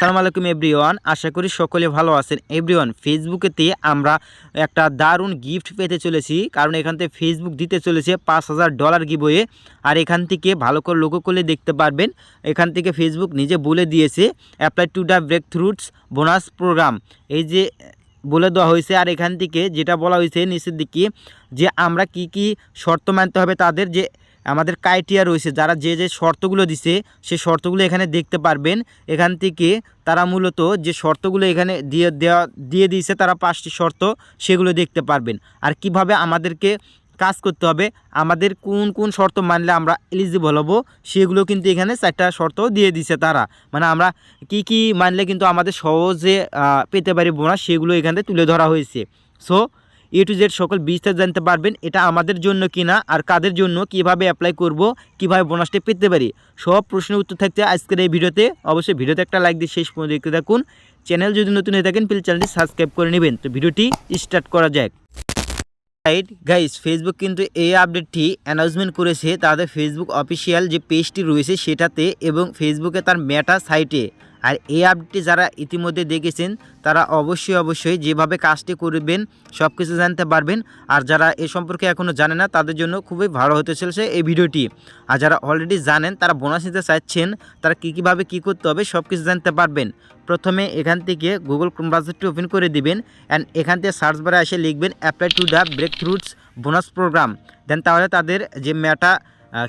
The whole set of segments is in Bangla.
সালাম আলাইকুম, এভরিওয়ান। আশা করি সকলে ভালো আছেন। এভরিওয়ান, ফেসবুকেতে আমরা একটা দারুণ গিফট পেতে চলেছি। কারণ এখান থেকে ফেসবুক দিতে চলেছে পাঁচ হাজার ডলার গিবয়ে আর এখান থেকে ভালো করে লক্ষ্য করলে দেখতে পারবেন। এখান থেকে ফেসবুক নিজে বলে দিয়েছে apply to the breakthroughs bonus program এই যে বলে দেওয়া হয়েছে, আর এখান থেকে যেটা বলা হয়েছে নিচের দিকে, যে আমরা কি কি শর্ত মানতে হবে তাদের যে আমাদের ক্রাইটেরিয়া রয়েছে। যারা যে যে শর্তগুলো দিছে সেই শর্তগুলো এখানে দেখতে পারবেন। এখান থেকে তারা মূলত যে শর্তগুলো এখানে দিয়ে দেওয়া, দিয়ে দিয়েছে তারা পাঁচটি শর্ত, সেগুলো দেখতে পারবেন। আর কীভাবে আমাদেরকে কাজ করতে হবে, আমাদের কোন কোন শর্ত মানলে আমরা এলিজিবল হব, সেগুলো কিন্তু এখানে চারটা শর্ত দিয়ে দিছে তারা। মানে আমরা কি কি মানলে কিন্তু আমাদের সহজে পেতে পারি বোনাস সেগুলো এখানে তুলে ধরা হয়েছে। সো এ টু জেড সকল বিস্তার জানতে পারবেন এটা আমাদের জন্য কিনা আর কাদের জন্য, কীভাবে অ্যাপ্লাই করব, কীভাবে বোনাসটা পেতে পারি। সব প্রশ্নের উত্তর থাকতে আজকের এই ভিডিওতে। অবশ্যই ভিডিওতে একটা লাইক দিয়ে শেষ পর্যন্ত দেখতে থাকুন। চ্যানেল যদি নতুন হয়ে থাকেন প্লিজ চ্যানেলটি সাবস্ক্রাইব করে নেবেন। তো ভিডিওটি স্টার্ট করা যাক। রাইট গাইস ফেসবুক কিন্তু এই আপডেটটি অ্যানাউন্সমেন্ট করেছে। তাদের ফেসবুক অফিসিয়াল যে পেজটি রয়েছে, সেটাতে এবং ফেসবুকে তার মেটা সাইটে আর এই আপডেটটি যারা ইতিমধ্যে দেখেছেন, তারা অবশ্যই অবশ্যই যেভাবে কাজটি করবেন সব কিছু জানতে পারবেন। আর যারা এ সম্পর্কে এখনও জানে না, তাদের জন্য খুবই ভালো হতে চলেছে এই ভিডিওটি। আর যারা অলরেডি জানেন, তারা বোনাস নিতে চাচ্ছেন, তারা কী, কীভাবে কী করতে হবে সব কিছু জানতে পারবেন। প্রথমে এখান থেকে গুগল ক্রোম ব্রাউজারটি ওপেন করে দিবেন অ্যান্ড এখান থেকে সার্চ বারে এসে লিখবেন apply to the breakthroughs bonus program দেন তাহলে তাদের যে মেটা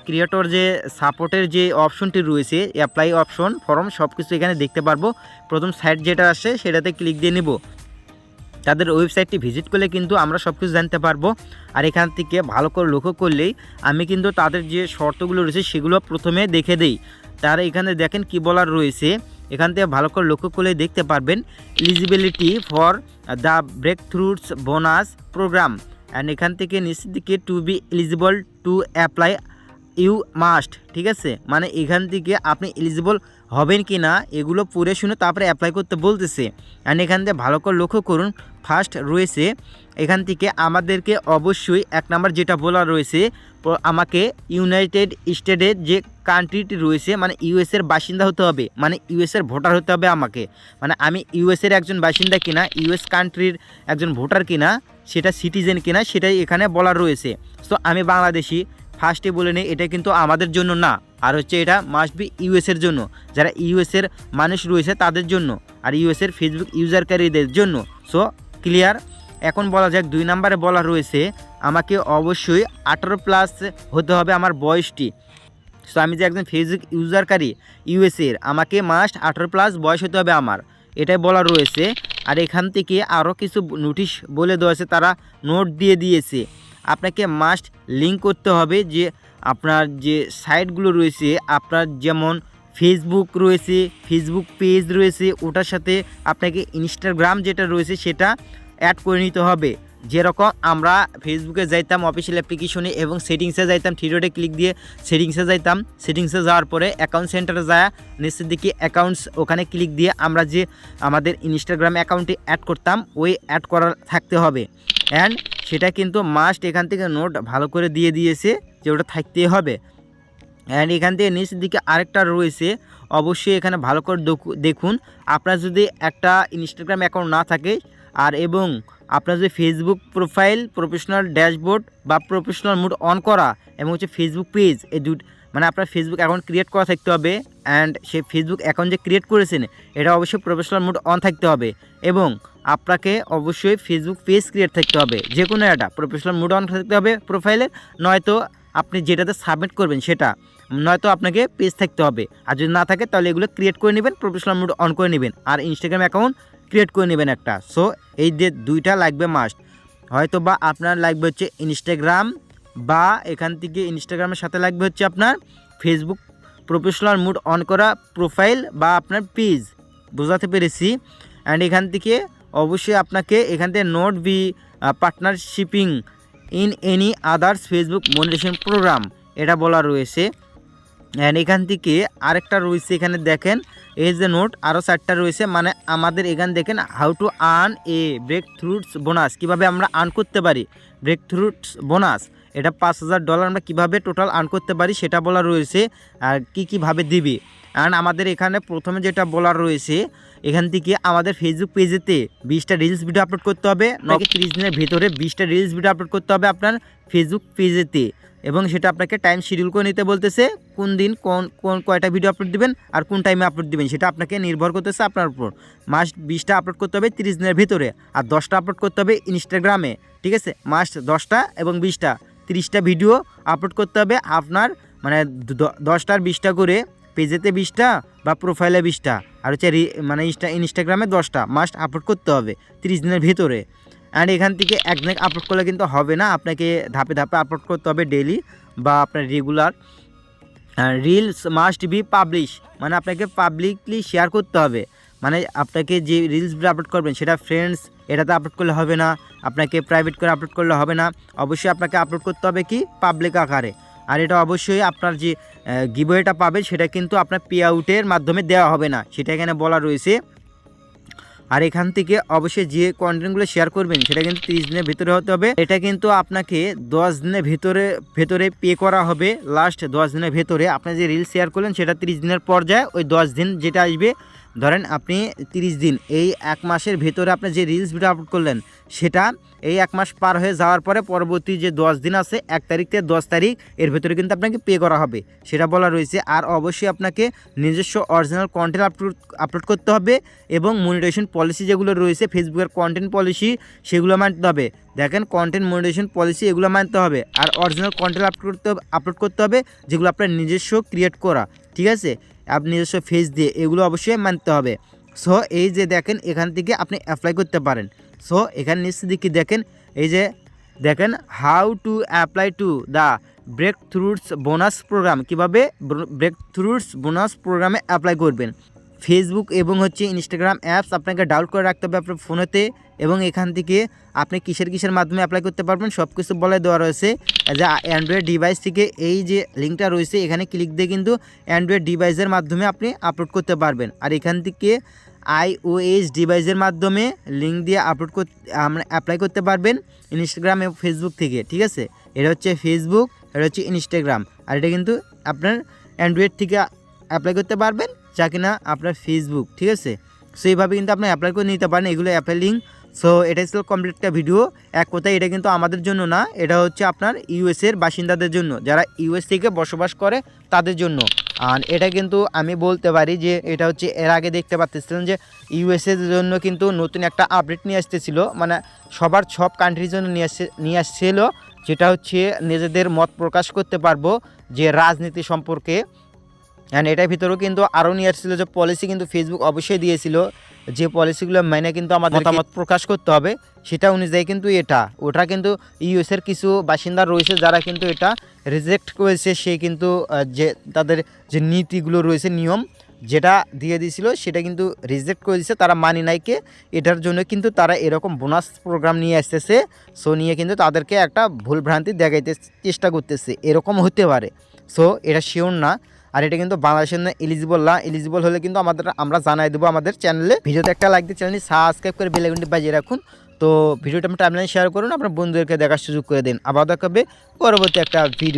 ক্রিয়েটর যে সাপোর্টের যে অপশনটি রয়েছে অ্যাপ্লাই অপশন ফর্ম সব কিছু এখানে দেখতে পারব। প্রথম সাইট যেটা আসে, সেটাতে ক্লিক দিয়ে নেব। তাদের ওয়েবসাইটটি ভিজিট করলে কিন্তু আমরা সব কিছু জানতে পারব। আর এখান থেকে ভালো করে লক্ষ্য করলেই আমি কিন্তু তাদের যে শর্তগুলো রয়েছে, সেগুলো প্রথমে দেখে দেই। তারা এখানে দেখেন কি বলার রয়েছে। এখান থেকে ভালো করে লক্ষ্য করলে দেখতে পারবেন eligibility for the breakthroughs bonus program and এখান থেকে নিচের দিকে to be eligible to apply you must, ঠিক আছে? মানে এখান থেকে আপনি এলিজিবল হবেন কি না, এগুলো পড়ে শুনে তারপরে অ্যাপ্লাই করতে বলতেছে। অ্যান্ড এখান থেকে ভালো করে লক্ষ্য করুন ফার্স্ট রয়েছে, এখান থেকে আমাদেরকে অবশ্যই এক নাম্বার যেটা বলা রয়েছে আমাকে ইউনাইটেড স্টেটের যে কান্ট্রিটি রয়েছে মানে ইউএসের বাসিন্দা হতে হবে মানে ইউএসের ভোটার হতে হবে আমাকে। মানে আমি ইউএসের একজন বাসিন্দা কিনা ইউএস কান্ট্রির একজন ভোটার কিনা, সেটা সিটিজেন কিনা, সেটাই এখানে বলা রয়েছে। সো আমি বাংলাদেশি ফার্স্টে বলে নেই, এটা কিন্তু আমাদের জন্য না। আর হচ্ছে এটা মাস্ট বি ইউএসের জন্য। যারা ইউএসের মানুষ রয়েছে তাদের জন্য। আর ইউএসের ফেসবুক ইউজারকারীদের জন্য। সো ক্লিয়ার এখন বলা যাক, দুই নম্বরে বলা রয়েছে, আমাকে অবশ্যই আঠারো প্লাস হতে হবে আমার বয়সটি। সো আমি যে একজন ফেসবুক ইউজারকারী ইউএসএর আমাকে মাস্ট আঠারো প্লাস বয়স হতে হবে আমার। এটাই বলা রয়েছে। আর এখান থেকে আরও কিছু নোটিশ বলে দেওয়া তারা নোট দিয়ে দিয়েছে। আপনাকে মাস্ট লিঙ্ক করতে হবে যে আপনার যে সাইটগুলো রয়েছে, আপনার যেমন ফেসবুক রয়েছে ফেসবুক পেজ রয়েছে, ওটার সাথে আপনাকে ইনস্টাগ্রাম যেটা রয়েছে সেটা অ্যাড করে নিতে হবে। যেরকম আমরা ফেসবুকে যাইতাম অফিসিয়াল অ্যাপ্লিকেশনে এবং সেটিংসে যাইতাম থ্রিডোটে ক্লিক দিয়ে সেটিংসে যাইতাম সেটিংসে যাওয়ার পরে অ্যাকাউন্ট সেন্টারে যায়, নিচের দিকে অ্যাকাউন্টস ওখানে ক্লিক দিয়ে আমরা যে আমাদের ইনস্টাগ্রাম অ্যাকাউন্টে অ্যাড করতাম, ওই অ্যাড করা থাকতে হবে। অ্যান্ড সেটা কিন্তু মাস্ট এখান থেকে নোট ভালো করে দিয়ে দিয়েছে যে ওটা থাকতেই হবে। অ্যান্ড এখান থেকে নিচের দিকে আরেকটা রয়েছে, অবশ্যই এখানে ভালো করে দেখুন, আপনার যদি একটা ইনস্টাগ্রাম অ্যাকাউন্ট না থাকে, আর এবং আপনার যদি ফেসবুক প্রোফাইল প্রফেশনাল ড্যাশবোর্ড বা প্রফেশনাল মুড অন করা এবং হচ্ছে ফেসবুক পেজ এই দুট মানে আপনার ফেসবুক অ্যাকাউন্ট ক্রিয়েট করা থাকতে হবে অ্যান্ড সেই ফেসবুক অ্যাকাউন্ট যে ক্রিয়েট করেছেন, এটা অবশ্যই প্রফেশনাল মুড অন থাকতে হবে। এবং আপনাকে অবশ্যই ফেসবুক পেজ ক্রিয়েট থাকতে হবে। যে কোনো একটা প্রফেশনাল মুড অন থাকতে হবে প্রোফাইলে নয়তো আপনি যেটাতে সাবমিট করবেন সেটা, নয়তো আপনাকে পেজ থাকতে হবে। আর যদি না থাকে তাহলে এগুলো ক্রিয়েট করে নেবেন প্রফেশনাল মুড অন করে নেবেন। আর ইনস্টাগ্রাম অ্যাকাউন্ট ক্রিয়েট করে নেবেন একটা। সো এই যে দুইটা লাগবে মাস্ট হয়তো বা আপনার লাগবে হচ্ছে ইনস্টাগ্রাম বা এখান থেকে ইনস্টাগ্রামের সাথে লাগবে হচ্ছে আপনার ফেসবুক প্রফেশনাল মুড অন করা প্রোফাইল বা আপনার পেজ বোঝাতে পেরেছি। অ্যান্ড এখান থেকে অবশ্যই আপনাকে এখান থেকে note be partnershiping in any others Facebook monetisation program এটা বলা রয়েছে। অ্যান্ড এখান থেকে আরেকটা রয়েছে এখানে দেখেন, এই যে নোট আরও চারটা রয়েছে মানে আমাদের এখানে দেখেন how to earn a breakthroughs bonus কীভাবে আমরা আর্ন করতে পারি? ব্রেক থ্রুটস বোনাস এটা পাঁচ হাজার ডলার আমরা কীভাবে টোটাল আর্ন করতে পারি সেটা বলা রয়েছে, আর কী কীভাবে দিবি? অ্যান্ড আমাদের এখানে প্রথমে যেটা বলা রয়েছে এখান থেকে আমাদের ফেসবুক পেজেতে বিশটা রিলস ভিডিও আপলোড করতে হবে। নাকি তিরিশ দিনের ভিতরে বিশটা রিলস ভিডিও আপলোড করতে হবে আপনার ফেসবুক পেজেতে এবং সেটা আপনাকে টাইম শিডিউল করে নিতে বলতেছে কোন দিন কোন কোন কয়টা ভিডিও আপলোড দিবেন আর কোন টাইমে আপলোড দিবেন সেটা আপনাকে নির্ভর করতেছে আপনার উপর। মাস্ট বিশটা আপলোড করতে হবে তিরিশ দিনের ভিতরে আর দশটা আপলোড করতে হবে ইনস্টাগ্রামে ঠিক আছে? মাস্ট দশটা এবং বিশটা তিরিশটা ভিডিও আপলোড করতে হবে আপনার মানে দশটার বিশটা করে পেজেতে বিশটা বা প্রোফাইলে বিশটা। আর হচ্ছে মানে ইনস্টা ইনস্টাগ্রামে দশটা। মাস্ট আপলোড করতে হবে তিরিশ দিনের ভিতরে। অ্যান্ড এখান থেকে একদিন আপলোড করলে কিন্তু হবে না। আপনাকে ধাপে ধাপে আপলোড করতে হবে ডেলি বা আপনার regular reels must be publish মানে আপনাকে পাবলিকলি শেয়ার করতে হবে। মানে আপনাকে যে রিলসগুলো আপলোড করবেন, সেটা ফ্রেন্ডস এটাতে আপলোড করলে হবে না। আপনাকে প্রাইভেট করে আপলোড করলে হবে না। অবশ্যই আপনাকে আপলোড করতে হবে কি? পাবলিক আকারে। আর এটা অবশ্যই আপনার যে গিবওয়েটা পাবেন সেটা কিন্তু আপনার পে আউটের মাধ্যমে দেওয়া হবে না। সেটা এখানে বলা রয়েছে। আর এখান থেকে অবশ্যই যে কন্টেন্টগুলো শেয়ার করবেন, সেটা কিন্তু তিরিশ দিনের ভিতরে হতে হবে। এটা কিন্তু আপনাকে দশ দিনের ভিতরে, ভেতরে পে করা হবে। লাস্ট দশ দিনের ভেতরে। আপনি যে রিল শেয়ার করলেন, সেটা তিরিশ দিনের পর যায় ওই দশ দিন যেটা আসবে ধরেন আপনি তিরিশ দিন, এই এক মাসের ভেতরে আপনি যে রিলস ভিডিও আপলোড করলেন, সেটা এই এক মাস পার হয়ে যাওয়ার পরে পরবর্তী যে দশ দিন আছে, এক তারিখ থেকে দশ তারিখ, এর ভেতরে কিন্তু আপনাকে পে করা হবে। সেটা বলা রয়েছে, আর অবশ্যই আপনাকে নিজস্ব অরিজিনাল কন্টেন্ট আপলোড আপলোড করতে হবে এবং মনিটাইজেশন পলিসি যেগুলো রয়েছে ফেসবুকের কন্টেন্ট পলিসি সেগুলো মানতে হবে। দেখেন কন্টেন্ট মনিটাইজেশন পলিসি এগুলো মানতে হবে, আর অরিজিনাল কন্টেন্ট আপলোড করতে আপলোড করতে হবে, যেগুলো আপনার নিজস্ব ক্রিয়েট করা। ঠিক আছে? আপনি নিজস্ব ফেস দিয়ে এগুলো অবশ্যই মানতে হবে। সো এই যে দেখেন, এখান থেকে আপনি অ্যাপ্লাই করতে পারেন। সো এখানে নিচে দিকে দেখেন, এই যে দেখেন how to apply to the breakthroughs bonus program কীভাবে ব্রেক থ্রুটস বোনাস প্রোগ্রামে অ্যাপ্লাই করবেন? ফেসবুক এবং হচ্ছে ইনস্টাগ্রাম অ্যাপস আপনাকে ডাউনলোড করে রাখতে হবে আপনার ফোনেতে এবং এখান থেকে আপনি কিসের কিসের মাধ্যমে অ্যাপ্লাই করতে পারবেন সব কিছু বলে দেওয়া রয়েছে। যে অ্যান্ড্রয়েড ডিভাইস থেকে এই যে লিঙ্কটা রয়েছে, এখানে ক্লিক দিয়ে কিন্তু অ্যান্ড্রয়েড ডিভাইসের মাধ্যমে আপনি আপলোড করতে পারবেন। আর এখান থেকে আইওএস ডিভাইসের মাধ্যমে লিঙ্ক দিয়ে আপলোড করতে আমরা অ্যাপ্লাই করতে পারবেন ইনস্টাগ্রাম এবং ফেসবুক থেকে, ঠিক আছে? এটা হচ্ছে ফেসবুক এটা হচ্ছে ইনস্টাগ্রাম আর এটা কিন্তু আপনার অ্যান্ড্রয়েড থেকে অ্যাপ্লাই করতে পারবেন। যা কিনা আপনার ফেসবুক ঠিক আছে? সো এইভাবে কিন্তু আপনি অ্যাপ্লাই করে নিতে পারেন, এগুলো অ্যাপ্লাই লিঙ্ক সো এটাই ছিল কমপ্লিট একটা ভিডিও এক কথায় এটা কিন্তু আমাদের জন্য না, এটা হচ্ছে আপনার ইউএসের বাসিন্দাদের জন্য। যারা ইউএস থেকে বসবাস করে, তাদের জন্য। আর এটা কিন্তু আমি বলতে পারি যে, এটা হচ্ছে এর আগে দেখতে পাচ্ছিলেন যে ইউএসের জন্য কিন্তু নতুন একটা আপডেট নিয়ে আসতেছিল। মানে সবার সব কান্ট্রির জন্য নিয়ে আসছে নিয়ে আসছিল, যেটা হচ্ছে নিজেদের মত প্রকাশ করতে পারব যে, রাজনীতি সম্পর্কে। অ্যান্ড এটার ভিতরেও কিন্তু আরও নিয়ে আসছিল যে পলিসি কিন্তু ফেসবুক অবশ্যই দিয়েছিল যে পলিসিগুলো মেনে কিন্তু আমাদের মতামত প্রকাশ করতে হবে। সেটা অনুযায়ী কিন্তু এটা। ওটা কিন্তু ইউএসের কিছু বাসিন্দা রয়েছে যারা কিন্তু এটা রিজেক্ট করেছে। সে কিন্তু যে তাদের যে নীতিগুলো রয়েছে নিয়ম যেটা দিয়ে দিয়েছিল সেটা কিন্তু রিজেক্ট করে দিয়েছে তারা মানি নাইকে এটার জন্য কিন্তু তারা এরকম বোনাস প্রোগ্রাম নিয়ে আসতেছে। সো নিয়ে কিন্তু তাদেরকে একটা ভুল ভ্রান্তি দেখাইতে চেষ্টা করতেছে। এরকম হতে পারে। সো এটা শিওর না। আর এটা কিন্তু বাংলাদেশের জন্য এলিজিবল না। এলিজিবল হলে কিন্তু আমাদের, আমরা জানাই দেবো আমাদের চ্যানেলে ভিডিওতে একটা লাইক দিয়ে চ্যানেলটি সাবস্ক্রাইব করে বেলাগুনটি বাজিয়ে রাখুন। তো ভিডিওটা আমি টাইমলাইন শেয়ার করুন, আপনার বন্ধুদেরকে দেখার সুযোগ করে দিন। আবার দেখাবে পরবর্তী একটা ভিডিও